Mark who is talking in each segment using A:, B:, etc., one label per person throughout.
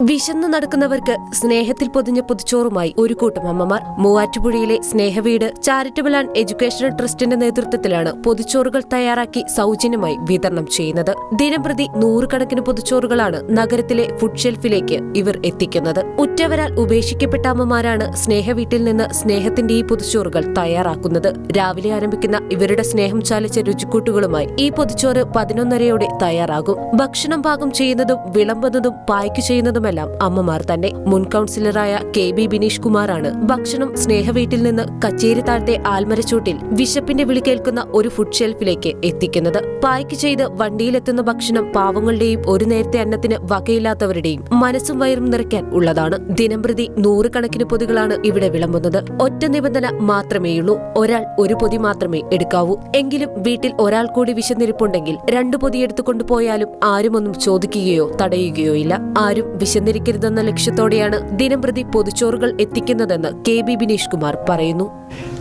A: വിശന്നു നടക്കുന്നവർക്ക് സ്നേഹത്തിൽ പൊതിഞ്ഞ പുതുച്ചോറുമായി ഒരു കൂട്ടം അമ്മമാർ. മൂവാറ്റുപുഴയിലെ സ്നേഹവീട് ചാരിറ്റബിൾ ആൻഡ് എഡ്യൂക്കേഷണൽ ട്രസ്റ്റിന്റെ നേതൃത്വത്തിലാണ് പൊതുച്ചോറുകൾ തയ്യാറാക്കി സൗജന്യമായി വിതരണം ചെയ്യുന്നത്. ദിനംപ്രതി നൂറുകണക്കിന് പൊതുച്ചോറുകളാണ് നഗരത്തിലെ ഫുഡ് ഷെൽഫിലേക്ക് ഇവർ എത്തിക്കുന്നത്. ഉറ്റവരാൽ ഉപേക്ഷിക്കപ്പെട്ട അമ്മമാരാണ് സ്നേഹവീട്ടിൽ നിന്ന് സ്നേഹത്തിന്റെ ഈ പൊതുച്ചോറുകൾ തയ്യാറാക്കുന്നത്. രാവിലെ ആരംഭിക്കുന്ന ഇവരുടെ സ്നേഹം ചാലിച്ച രുചിക്കൂട്ടുകളുമായി ഈ പൊതിച്ചോറ് പതിനൊന്നരയോടെ തയ്യാറാകും. ഭക്ഷണം പാകം ചെയ്യുന്നതും വിളമ്പുന്നതും പായ്ക്കു ചെയ്യുന്നതുമെല്ലാം അമ്മമാർ തന്നെ മുൻ കൗൺസിലറായ കെ ബി ബിനീഷ് കുമാറാണ് ഭക്ഷണം സ്നേഹവീട്ടിൽ നിന്ന് കച്ചേരി താഴത്തെ ആൽമരച്ചൂട്ടിൽ വിശപ്പിന്റെ വിളി കേൾക്കുന്ന ഒരു ഫുഡ് ഷെൽഫിലേക്ക് എത്തിക്കുന്നത്. പായ്ക്ക് ചെയ്ത് വണ്ടിയിലെത്തുന്ന ഭക്ഷണം പാവങ്ങളുടെയും ഒരു നേരത്തെ അന്നത്തിന് വകയില്ലാത്തവരുടെയും മനസ്സും വയറും നിറയ്ക്കാൻ ഉള്ളതാണ്. ദിനംപ്രതി നൂറുകണക്കിന് പൊതികളാണ് ഇവിടെ വിളമ്പുന്നത്. ഒറ്റ നിബന്ധന മാത്രമേയുള്ളൂ. ഒരാൾ ഒരു പൊതി മാത്രമേ എടുക്കാവൂ. എങ്കിലും വീട്ടിൽ ഒരാൾ കൂടി വിശന്നിരിപ്പുണ്ടെങ്കിൽ രണ്ടു പൊതി എടുത്തുകൊണ്ടുപോയാലും ആരുമൊന്നും ചോദിക്കുകയോ തടയുകയോ ഇല്ല. ആരും വിശന്നിരിക്കരുതെന്ന ലക്ഷ്യത്തോടെയാണ് ദിനംപ്രതി പൊതിച്ചോറുകൾ എത്തിക്കുന്നതെന്ന് കെ ബി ബിനീഷ് കുമാർ പറയുന്നു.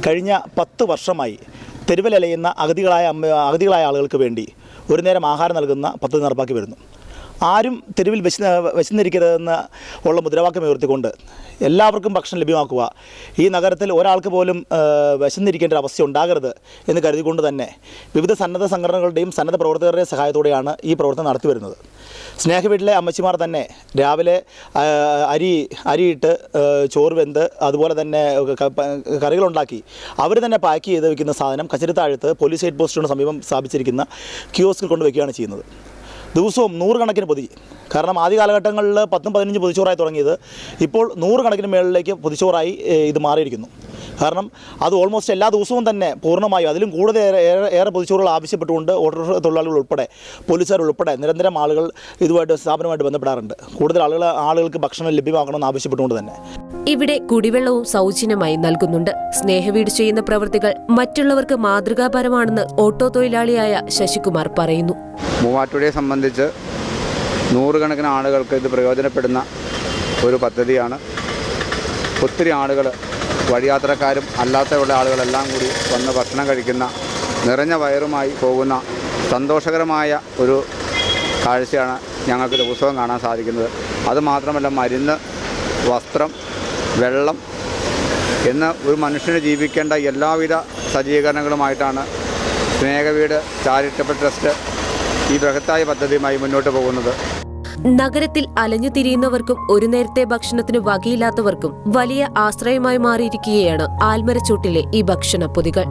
B: കഴിഞ്ഞ പത്ത് വർഷമായി തെരുവിലലയുന്ന അഗതികളായ അഗതികളായ ആളുകൾക്ക് വേണ്ടി ഒരു നേരം ആഹാരം നൽകുന്ന പദ്ധതി നടപ്പാക്കി വരുന്നു. ആരും തെരുവിൽ വെച്ച് വെച്ചിരിക്കരുതെന്ന് ഉള്ള മുദ്രാവാക്യം ഉയർത്തിക്കൊണ്ട് എല്ലാവർക്കും ഭക്ഷണം ലഭ്യമാക്കുക. ഈ നഗരത്തിൽ ഒരാൾക്ക് പോലും വിശന്നിരിക്കേണ്ട ഒരു അവസ്ഥ ഉണ്ടാകരുത് എന്ന് കരുതിക്കൊണ്ട് തന്നെ വിവിധ സന്നദ്ധ സംഘടനകളുടെയും സന്നദ്ധ പ്രവർത്തകരുടെയും സഹായത്തോടെയാണ് ഈ പ്രവർത്തനം നടത്തി വരുന്നത്. സ്നേഹവീട്ടിലെ അമ്മച്ചിമാർ തന്നെ രാവിലെ അരി അരിയിട്ട് ചോറ് വെന്ത് അതുപോലെ തന്നെ കറികളുണ്ടാക്കി അവർ തന്നെ പാക്ക് ചെയ്ത് വെക്കുന്ന സാധനം കച്ചരിത്താഴത്ത് പോലീസ് ഹെഡ് പോസ്റ്റിനോട് സമീപം സ്ഥാപിച്ചിരിക്കുന്ന കിയോസ്കിൽ കൊണ്ടുവയ്ക്കുകയാണ് ചെയ്യുന്നത്. ദിവസവും നൂറുകണക്കിന് പൊതി. കാരണം ആദ്യ കാലഘട്ടങ്ങളിൽ പത്തും പതിനഞ്ചും പൊതിച്ചോറായി തുടങ്ങിയത്. ഇപ്പോൾ നൂറുകണക്കിന് മേളിലേക്ക് പൊതിച്ചോറായി ഇത് മാറിയിരിക്കുന്നു. കാരണം അത് ഓൾമോസ്റ്റ് എല്ലാ ദിവസവും തന്നെ പൂർണമായും അതിലും കൂടുതൽ ഏറെ ഏറെ- പൊതിച്ചോറുകൾ ആവശ്യപ്പെട്ടുകൊണ്ട് ഓട്ടോ തൊഴിലാളികൾ ഉൾപ്പെടെ പോലീസുകാർ ഉൾപ്പെടെ നിരന്തരം ആളുകൾ ഇതുമായിട്ട് സ്ഥാപനമായിട്ട് ബന്ധപ്പെടാറുണ്ട്. കൂടുതൽ ആളുകൾ ആളുകൾക്ക് ഭക്ഷണം ലഭ്യമാക്കണമെന്ന് ആവശ്യപ്പെട്ടുകൊണ്ട് തന്നെ.
A: ഇവിടെ കുടിവെള്ളവും സൗജന്യമായി നൽകുന്നുണ്ട്. സ്നേഹവീട് ചെയ്യുന്ന പ്രവൃത്തികൾ മറ്റുള്ളവർക്ക് മാതൃകാപരമാണെന്ന് ഓട്ടോ തൊഴിലാളിയായ ശശികുമാർ പറയുന്നു.
C: മൂവാറ്റുപുഴയെ സംബന്ധിച്ച് നൂറുകണക്കിന് ആളുകൾക്ക് ഇത് പ്രയോജനപ്പെടുന്ന ഒരു പദ്ധതിയാണ്. ഒത്തിരി ആളുകൾ വഴിയാത്രക്കാരും അല്ലാത്തയുള്ള ആളുകളെല്ലാം കൂടി വന്ന് ഭക്ഷണം കഴിക്കുന്ന നിറഞ്ഞ വയറുമായി പോകുന്ന സന്തോഷകരമായ ഒരു കാഴ്ചയാണ് ഞങ്ങൾക്ക് ദിവസവും കാണാൻ സാധിക്കുന്നത്. അതുമാത്രമല്ല മരുന്ന് വസ്ത്രം വെള്ളം എന്ന ഒരു മനുഷ്യന് ജീവിക്കേണ്ട എല്ലാവിധ സജ്ജീകരണങ്ങളുമായിട്ടാണ് സ്നേഹവീട് ചാരിറ്റബിൾ ട്രസ്റ്റ് ഈ ബൃഹത്തായ പദ്ധതിയുമായി മുന്നോട്ട് പോകുന്നത്.
A: നഗരത്തിൽ അലഞ്ഞു തിരിയുന്നവർക്കും ഒരു നേരത്തെ ഭക്ഷണത്തിന് വകയില്ലാത്തവർക്കും വലിയ ആശ്രയമായി മാറിയിരിക്കുകയാണ് ആൽമരച്ചൂട്ടിലെ ഈ ഭക്ഷണ പൊതികൾ